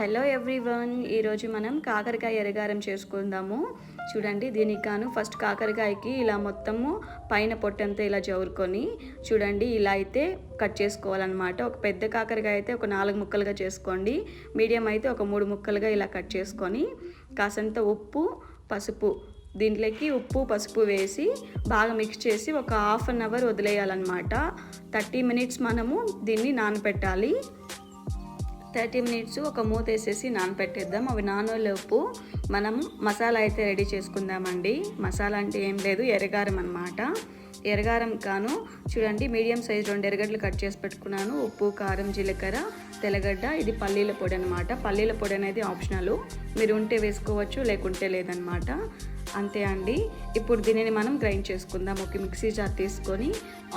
Hello everyone ఈరోజు మనం కాకరకాయ ఎరగారం చేసుకుందాము. చూడండి దీనికి గాను ఫస్ట్ కాకరకాయకి ఇలా మొత్తము పైన పొట్టంతా ఇలా జవురుకొని చూడండి ఇలా అయితే కట్ చేసుకోవాలన్నమాట. ఒక పెద్ద కాకరకాయ అయితే ఒక నాలుగు ముక్కలుగా చేసుకోండి. మీడియం అయితే ఒక మూడు ముక్కలుగా ఇలా కట్ చేసుకొని కాసంత ఉప్పు పసుపు దీంట్లోకి ఉప్పు పసుపు వేసి బాగా మిక్స్ చేసి ఒక హాఫ్ అన్ అవర్ వదిలేయాలన్నమాట. థర్టీ మినిట్స్ మనము దీన్ని నానపెట్టాలి. థర్టీ మినిట్స్ ఒక మూత వేసేసి నానపెట్టేద్దాం. అవి నానోలోపు మనం మసాలా అయితే రెడీ చేసుకుందామండి. మసాలా అంటే ఏం లేదు ఎరగారం అనమాట ఎరగారం కాను చూడండి మీడియం సైజ్ రెండు ఎరగడ్లు కట్ చేసి పెట్టుకున్నాను. ఉప్పు కారం జీలకర్ర తెల్లగడ్డ ఇది పల్లీల పొడి అనమాట పల్లీల పొడి అనేది ఆప్షనల్. మీరు ఉంటే వేసుకోవచ్చు లేకుంటే లేదనమాట అంతే అండి. ఇప్పుడు దీనిని మనం గ్రైండ్ చేసుకుందాం. ఒక మిక్సీ జార్ తీసుకొని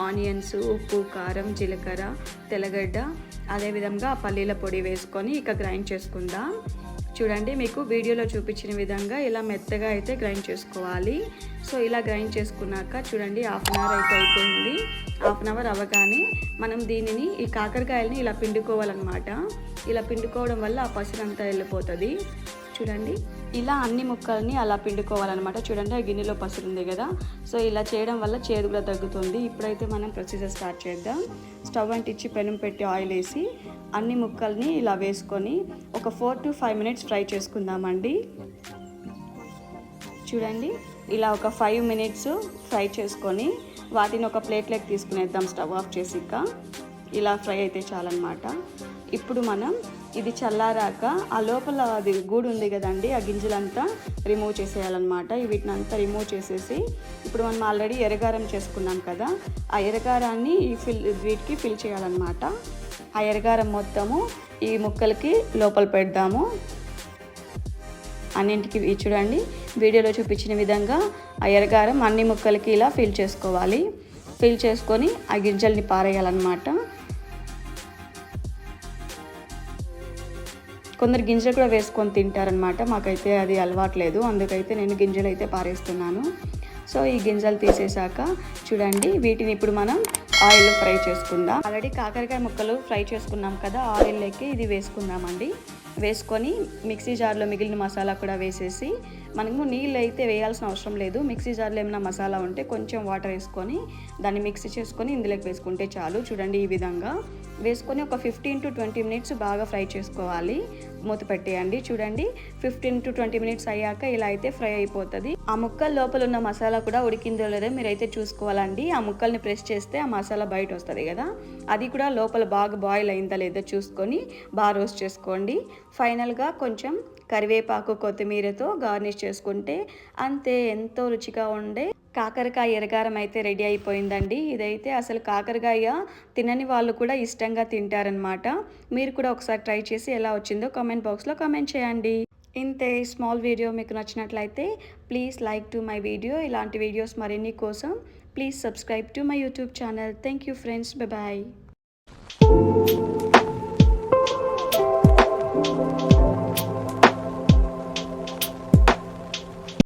ఆనియన్స్ ఉప్పు కారం జీలకర్ర తెల్లగడ్డ అదేవిధంగా పల్లీల పొడి వేసుకొని ఇక గ్రైండ్ చేసుకుందాం. చూడండి మీకు వీడియోలో చూపించిన విధంగా ఇలా మెత్తగా అయితే గ్రైండ్ చేసుకోవాలి. సో ఇలా గ్రైండ్ చేసుకున్నాక చూడండి హాఫ్ అన్ అవర్ అయితే అయిపోయింది. హాఫ్ అన్ అవర్ అవ్వగానే మనం దీనిని ఈ కాకరకాయలని ఇలా పిండుకోవాలన్నమాట. ఇలా పిండుకోవడం వల్ల ఆ పసిరంతా వెళ్ళిపోతుంది. చూడండి. ఇలా అన్ని ముక్కల్ని అలా పిండుకోవాలన్నమాట. చూడండి ఆ గిన్నెలో పసురు ఉంది కదా. సో ఇలా చేయడం వల్ల చేదు కూడా తగ్గుతుంది. ఇప్పుడైతే మనం ప్రొసీజర్ స్టార్ట్ చేద్దాం. స్టవ్ అంటిచ్చి పెనం పెట్టి ఆయిల్ వేసి అన్ని ముక్కల్ని ఇలా వేసుకొని ఒక four to five minutes fry చేసుకుందామండి. చూడండి ఇలా ఒక ఫైవ్ మినిట్స్ ఫ్రై చేసుకొని వాటిని ఒక ప్లేట్లోకి తీసుకునేద్దాం. స్టవ్ ఆఫ్ చేసి ఇలా ఫ్రై అయితే చాలన్నమాట. ఇప్పుడు మనం ఇది చల్లారాక ఆ లోపల అది గూడు ఉంది కదండి ఆ గింజలంతా రిమూవ్ చేసేయాలన్నమాట. వీటిని అంతా రిమూవ్ చేసేసి ఇప్పుడు మనం ఆల్రెడీ ఎరగారం చేసుకున్నాం కదా ఆ ఎరగారాన్ని ఈ ఫిల్ వీటికి ఫిల్ చేయాలన్నమాట. ఆ ఎరగారం మొత్తము ఈ ముక్కలకి లోపల పెడదాము. అన్నింటికి చూడండి వీడియోలో చూపించిన విధంగా ఆ ఎరగారం అన్ని ముక్కలకి ఇలా ఫిల్ చేసుకోవాలి. ఫిల్ చేసుకొని ఆ గింజల్ని పారేయాలన్నమాట. కొందరు గింజలు కూడా వేసుకొని తింటారనమాట మాకైతే అది అలవాట్లేదు అందుకైతే నేను గింజలు అయితే పారేస్తున్నాను. సో ఈ గింజలు తీసేసాక చూడండి వీటిని ఇప్పుడు మనం ఆయిల్ ఫ్రై చేసుకుందాం. ఆల్రెడీ కాకరకాయ ముక్కలు ఫ్రై చేసుకున్నాం కదా ఆయిల్లోకి ఇది వేసుకుందామండి. వేసుకొని మిక్సీ జార్లో మిగిలిన మసాలా కూడా వేసేసి మనము నీళ్ళు అయితే వేయాల్సిన అవసరం లేదు. మిక్సీ జార్లో ఏమైనా మసాలా ఉంటే కొంచెం వాటర్ వేసుకొని దాన్ని మిక్సీ చేసుకొని ఇందులోకి వేసుకుంటే చాలు. చూడండి ఈ విధంగా. వేసుకొని ఒక ఫిఫ్టీన్ టు ట్వంటీ మినిట్స్ బాగా ఫ్రై చేసుకోవాలి. మూత పెట్టేయండి చూడండి ఫిఫ్టీన్ టు ట్వంటీ మినిట్స్ అయ్యాక ఇలా అయితే ఫ్రై అయిపోతుంది. ఆ ముక్కల లోపల ఉన్న మసాలా కూడా ఉడికిందో లేదో మీరైతే చూసుకోవాలండి. ఆ ముక్కల్ని ప్రెస్ చేస్తే ఆ మసాలా బయట వస్తుంది కదా. అది కూడా లోపల బాగా బాయిల్ అయిందా లేదో చూసుకొని బాగా రోస్ట్ చేసుకోండి. ఫైనల్గా కొంచెం కరివేపాకు కొత్తిమీరతో గార్నిష్ చేసుకుంటే అంతే ఎంతో రుచిగా ఉండే కాకరకాయ ఎరగారం అయితే రెడీ అయిపోయిందండి. ఇదైతే అసలు కాకరకాయ తినని వాళ్ళు కూడా ఇష్టంగా తింటారనమాట మీరు కూడా ఒకసారి ట్రై చేసి ఎలా వచ్చిందో కామెంట్ బాక్స్లో కామెంట్ చేయండి. ఇంతే స్మాల్ వీడియో మీకు నచ్చినట్లయితే please like to my video. ఇలాంటి వీడియోస్ మరిన్ని కోసం please subscribe to my YouTube channel. Thank you friends bye.